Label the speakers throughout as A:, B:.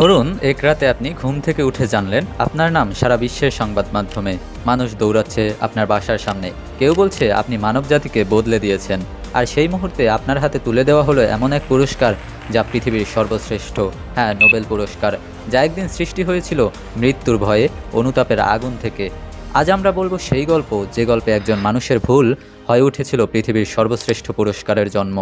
A: ধরুন, এক রাতে আপনি ঘুম থেকে উঠে জানলেন আপনার নাম সারা বিশ্বের সংবাদ মাধ্যমে। মানুষ দৌড়াচ্ছে আপনার বাসার সামনে। কেউ বলছে আপনি মানবজাতিকে বদলে দিয়েছেন। আর সেই মুহূর্তে আপনার হাতে তুলে দেওয়া হলো এমন এক পুরস্কার যা পৃথিবীর সর্বশ্রেষ্ঠ হ্যাঁ নোবেল পুরস্কার, যা একদিন সৃষ্টি হয়েছিল মৃত্যুর ভয়ে, অনুতাপের আগুন থেকে। আজ আমরা বলব সেই গল্প, যে গল্পে একজন মানুষের ভুল হয়ে উঠেছিল পৃথিবীর সর্বশ্রেষ্ঠ পুরস্কারের জন্ম।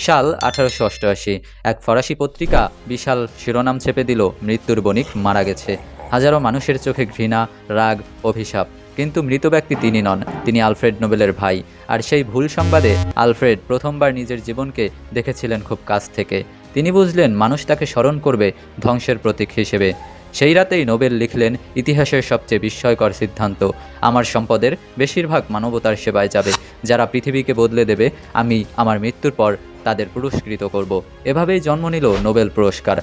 A: সাল আঠারোশো অষ্টআশি। এক ফরাসি পত্রিকা বিশাল শিরোনাম চেপে দিল, মৃত্যুর বণিক মারা গেছে। হাজারো মানুষের চোখে ঘৃণা, রাগ, অভিশাপ। কিন্তু মৃত ব্যক্তি তিনি নন, তিনি আলফ্রেড নোবেলের ভাই। আর সেই ভুল সংবাদে আলফ্রেড প্রথমবার নিজের জীবনকে দেখেছিলেন খুব কাছ থেকে। তিনি বুঝলেন, মানুষ তাকে স্মরণ করবে ধ্বংসের প্রতীক হিসেবে। সেই রাতেই নোবেল লিখলেন, ইতিহাসের সবচেয়ে বিস্ময়কর সিদ্ধান্ত, আমার সম্পদের বেশিরভাগ মানবতার সেবায় যাবে। যারা পৃথিবীকে বদলে দেবে, আমি আমার মৃত্যুর পর তাদের পুরস্কৃত করব। এভাবেই জন্ম নিল নোবেল পুরস্কার।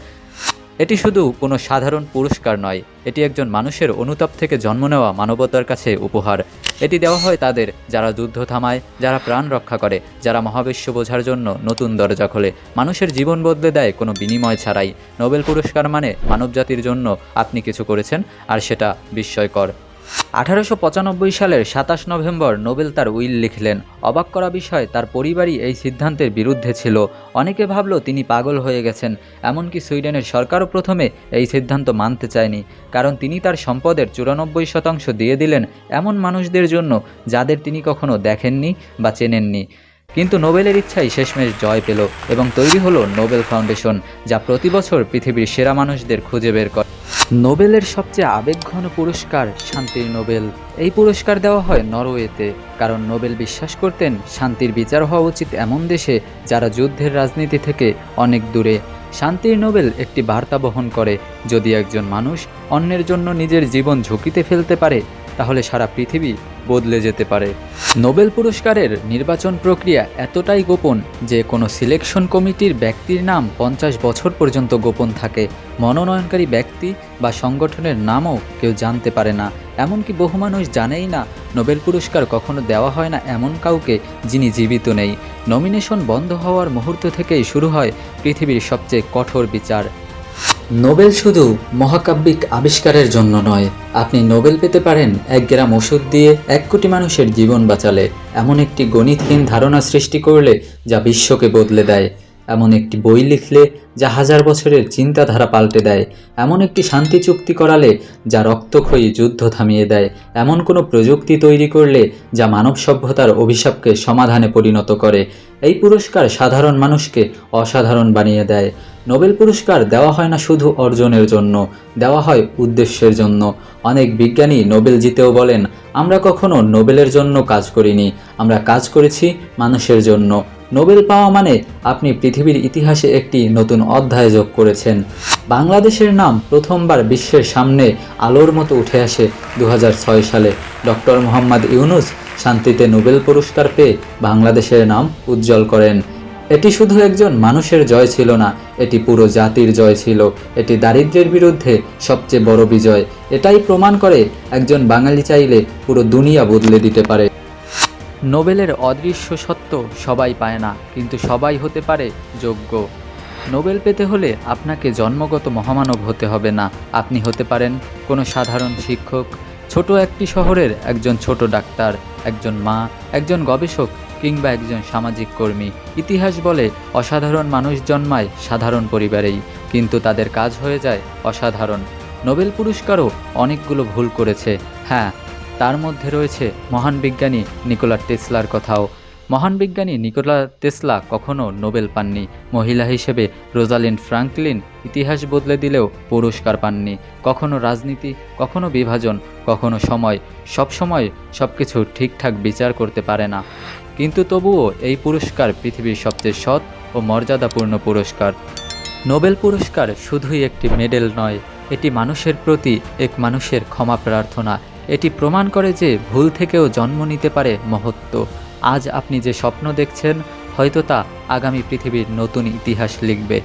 A: এটি শুধু কোনো সাধারণ পুরস্কার নয়, এটি একজন মানুষের অনুতাপ থেকে জন্ম নেওয়া মানবতার কাছে উপহার। এটি দেওয়া হয় তাদের যারা যুদ্ধ থামায়, যারা প্রাণ রক্ষা করে, যারা মহাবিশ্ব বোঝার জন্য নতুন দরজা খোলে। মানুষের জীবন বদলে দেয় কোনো বিনিময় ছাড়াই। নোবেল পুরস্কার মানে মানবজাতির জন্য আপনি কিছু করেছেন, আর সেটা বিস্ময়কর। আঠারোশো পঁচানব্বই সালের সাতাশ নভেম্বর নোবেল তার উইল লিখলেন। অবাক করা বিষয়, তার পরিবারই এই সিদ্ধান্তের বিরুদ্ধে ছিল। অনেকে ভাবল তিনি পাগল হয়ে গেছেন, এমনকি সুইডেনের সরকারও প্রথমে এই সিদ্ধান্ত মানতে চায়নি, কারণ তিনি তার সম্পদের চুরানব্বই শতাংশ দিয়ে দিলেন এমন মানুষদের জন্য যাদের তিনি কখনো দেখেননি বা চেনেননি। কিন্তু নোবেলের ইচ্ছাই শেষমেশ জয় পেল এবং তৈরি হলো নোবেল ফাউন্ডেশন, যা প্রতি বছর পৃথিবীর সেরা মানুষদের খুঁজে বের করে। নোবেলের সবচেয়ে আবেগঘন পুরস্কার শান্তির নোবেল। এই পুরস্কার দেওয়া হয় নরওয়েতে, কারণ নোবেল বিশ্বাস করতেন শান্তির বিচার হওয়া উচিত এমন দেশে যারা যুদ্ধের রাজনীতি থেকে অনেক দূরে। শান্তির নোবেল একটি বার্তা বহন করে, যদি একজন মানুষ অন্যের জন্য নিজের জীবন ঝুঁকিতে ফেলতে পারে তাহলে সারা পৃথিবী বদলে যেতে পারে। নোবেল পুরস্কারের নির্বাচন প্রক্রিয়া এতটাই গোপন যে কোনো সিলেকশন কমিটির ব্যক্তির নাম পঞ্চাশ বছর পর্যন্ত গোপন থাকে। মনোনয়নকারী ব্যক্তি বা সংগঠনের নামও কেউ জানতে পারে না। এমনকি বহু মানুষ জানেই না নোবেল পুরস্কার কখনো দেওয়া হয় না এমন কাউকে যিনি জীবিত নেই। নমিনেশন বন্ধ হওয়ার মুহূর্ত থেকেই শুরু হয় পৃথিবীর সবচেয়ে কঠোর বিচার। নোবেল শুধু মহাকাব্যিক আবিষ্কারের জন্য নয়, আপনি নোবেল পেতে পারেন এক গ্রাম ওষুধ দিয়ে এক কোটি মানুষের জীবন বাঁচালে। এমন একটি গণিতহীন ধারণা সৃষ্টি করলে যা বিশ্বকে বদলে দেয়। এমন একটি বই লিখলে যা হাজার বছরের চিন্তাধারা পাল্টে দেয়। এমন একটি শান্তি চুক্তি করালে যা রক্তক্ষয়ী যুদ্ধ থামিয়ে দেয়। এমন কোনো প্রযুক্তি তৈরি করলে যা মানব সভ্যতার অভিশাপকে সমাধানে পরিণত করে। এই পুরস্কার সাধারণ মানুষকে অসাধারণ বানিয়ে দেয়। নোবেল পুরস্কার দেওয়া হয় না শুধু অর্জনের জন্য, দেওয়া হয় উদ্দেশ্যের জন্য। অনেক বিজ্ঞানী নোবেল জিতেও বলেন, আমরা কখনো নোবেলের জন্য কাজ করিনি, আমরা কাজ করেছি মানুষের জন্য। নোবেল পাওয়া মানে আপনি পৃথিবীর ইতিহাসে একটি নতুন অধ্যায় যোগ করেছেন। বাংলাদেশের নাম প্রথমবার বিশ্বের সামনে আলোর মতো উঠে আসে দু হাজার ছয় সালে। ডক্টর মোহাম্মদ ইউনুস শান্তিতে নোবেল পুরস্কার পেয়ে বাংলাদেশের নাম উজ্জ্বল করেন। এটি শুধু একজন মানুষের জয় ছিল না, এটি পুরো জাতির জয় ছিল। এটি দারিদ্র্যের বিরুদ্ধে সবচেয়ে বড় বিজয়। এটাই প্রমাণ করে একজন বাঙালি চাইলে পুরো দুনিয়া বদলে দিতে পারে। নোবেলের অদৃশ্য সত্য সবাই পায় না, কিন্তু সবাই হতে পারে যোগ্য। নোবেল পেতে হলে আপনাকে জন্মগত মহামানব হতে হবে না। আপনি হতে পারেন কোনো সাধারণ শিক্ষক, ছোট একটি শহরের একজন ছোট ডাক্তার, একজন মা, একজন গবেষক কিংবা একজন সামাজিক কর্মী। ইতিহাস বলে, অসাধারণ মানুষ জন্মায় সাধারণ পরিবারেই, কিন্তু তাদের কাজ হয়ে যায় অসাধারণ। নোবেল পুরস্কারও অনেকগুলো ভুল করেছে। হ্যাঁ তার মধ্যে রয়েছে মহান বিজ্ঞানী নিকোলা টেসলার কথাও। মহান বিজ্ঞানী নিকোলা টেসলা কখনো নোবেল পাননি। মহিলা হিসেবে রোজালিন ফ্রাঙ্কলিন ইতিহাস বদলে দিলেও পুরস্কার পাননি। কখনো রাজনীতি, কখনো বিভাজন, কখনো সময়। সব সময় সব কিছু ঠিকঠাক বিচার করতে পারে না। কিন্তু তবুও এই পুরস্কার পৃথিবীর সবচেয়ে সৎ ও মর্যাদাপূর্ণ পুরস্কার। নোবেল পুরস্কার শুধুই একটি মেডেল নয়, এটি মানুষের প্রতি এক মানুষের ক্ষমা প্রার্থনা। এটি প্রমাণ করে যে ভুল থেকেও জন্ম নিতে পারে মহত্ব। আজ আপনি যে স্বপ্ন দেখছেন, হয়তো তা আগামী পৃথিবীর নতুন ইতিহাস লিখবে।